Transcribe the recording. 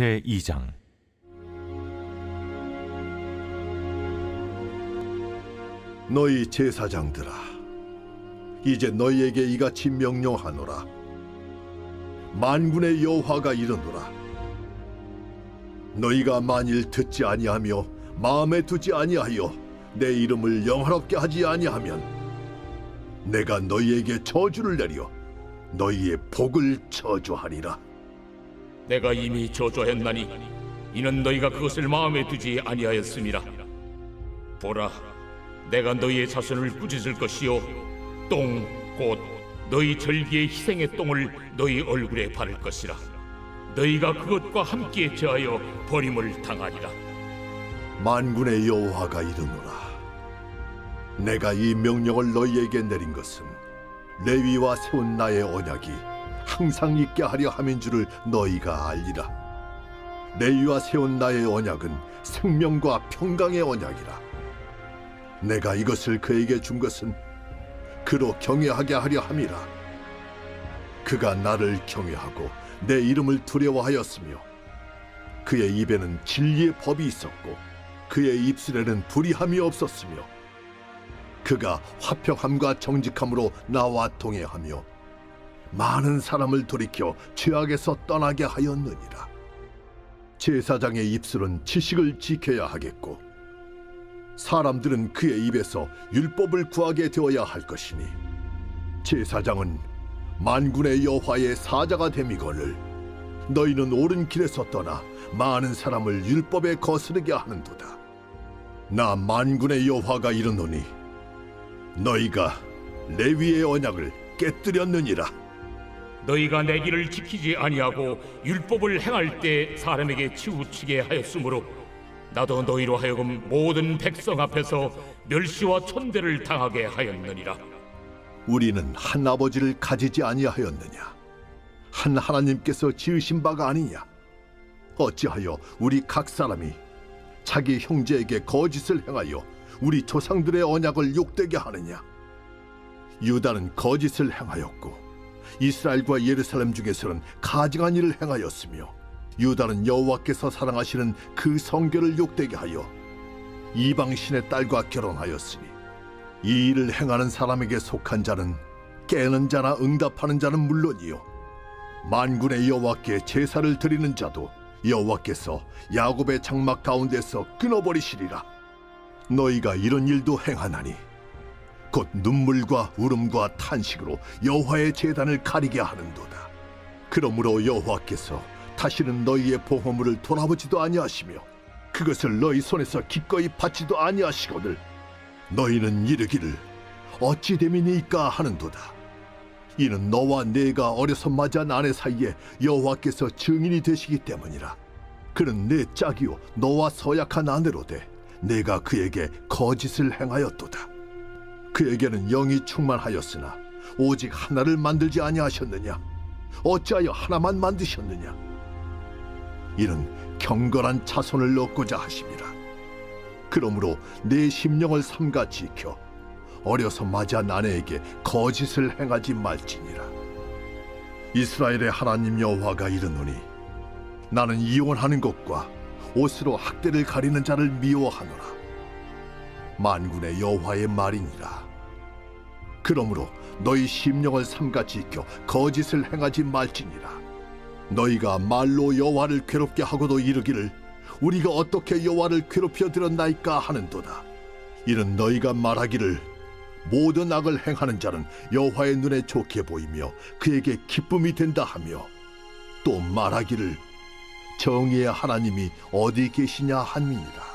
제 2장. 너희 제사장들아 이제 너희에게 이같이 명령하노라. 만군의 여호와가 이르노라. 너희가 만일 듣지 아니하며 마음에 두지 아니하여 내 이름을 영화롭게 하지 아니하면 내가 너희에게 저주를 내려 너희의 복을 저주하리라 내가 이미 저주했나니 이는 너희가 그것을 마음에 두지 아니하였음이라 보라 내가 너희의 자손을 꾸짖을 것이요. 똥곧 너희 절기의 희생의 똥을 너희 얼굴에 바를 것이라. 너희가 그것과 함께 제하여 버림을 당하리라. 만군의 여호와가 이르노라. 내가 이 명령을 너희에게 내린 것은 레위와 세운 나의 언약이 항상 있게 하려 함인 줄을 너희가 알리라. 레위와 세운 나의 언약은 생명과 평강의 언약이라. 내가 이것을 그에게 준 것은 그로 경외하게 하려 함이라. 그가 나를 경외하고 내 이름을 두려워하였으며 그의 입에는 진리의 법이 있었고 그의 입술에는 불의함이 없었으며 그가 화평함과 정직함으로 나와 동행하며 많은 사람을 돌이켜 죄악에서 떠나게 하였느니라 제사장의 입술은 지식을 지켜야 하겠고 사람들은 그의 입에서 율법을 구하게 되어야 할 것이니 제사장은 만군의 여호와의 사자가 됨이거늘 너희는 옳은 길에서 떠나 많은 사람을 율법에 거스르게 하는도다. 나 만군의 여호와가 이르노니 너희가 레위의 언약을 깨뜨렸느니라. 너희가 내 길을 지키지 아니하고 율법을 행할 때 사람에게 치우치게 하였으므로 나도 너희로 하여금 모든 백성 앞에서 멸시와 천대를 당하게 하였느니라 우리는 한 아버지를 가지지 아니하였느냐? 한 하나님께서 지으신 바가 아니냐? 어찌하여 우리 각 사람이 자기 형제에게 거짓을 행하여 우리 조상들의 언약을 욕되게 하느냐? 유다는 거짓을 행하였고 이스라엘과 예루살렘 중에서는 가증한 일을 행하였으며 유다는 여호와께서 사랑하시는 그 성결을 욕되게 하여 이방 신의 딸과 결혼하였으니 이 일을 행하는 사람에게 속한 자는 깨는 자나 응답하는 자는 물론이요. 만군의 여호와께 제사를 드리는 자도 여호와께서 야곱의 장막 가운데서 끊어버리시리라. 너희가 이런 일도 행하나니 곧 눈물과 울음과 탄식으로 여호와의 제단을 가리게 하는도다 그러므로 여호와께서 다시는 너희의 보호물을 돌아보지도 아니하시며 그것을 너희 손에서 기꺼이 받지도 아니하시거늘 너희는 이르기를 어찌 됨이니까 하는도다. 이는 너와 내가 어려서 맞이한 아내 사이에 여호와께서 증인이 되시기 때문이라. 그는 내 짝이요 너와 서약한 아내로 되 내가 그에게 거짓을 행하였도다. 그에게는 영이 충만하였으나 오직 하나를 만들지 아니하셨느냐? 어찌하여 하나만 만드셨느냐? 이는 경건한 자손을 얻고자 하심이라. 그러므로 내 심령을 삼가 지켜 어려서 맞이한 아내에게 거짓을 행하지 말지니라. 이스라엘의 하나님 여호와가 이르노니 나는 이혼하는 것과 옷으로 학대를 가리는 자를 미워하노라. 만군의 여호와의 말이니라. 그러므로 너희 심령을 삼가 지켜 거짓을 행하지 말지니라. 너희가 말로 여호와를 괴롭게 하고도 이르기를 우리가 어떻게 여호와를 괴롭혀 들었나이까 하는도다. 이는 너희가 말하기를 모든 악을 행하는 자는 여호와의 눈에 좋게 보이며 그에게 기쁨이 된다 하며 또 말하기를 정의의 하나님이 어디 계시냐 함이니라.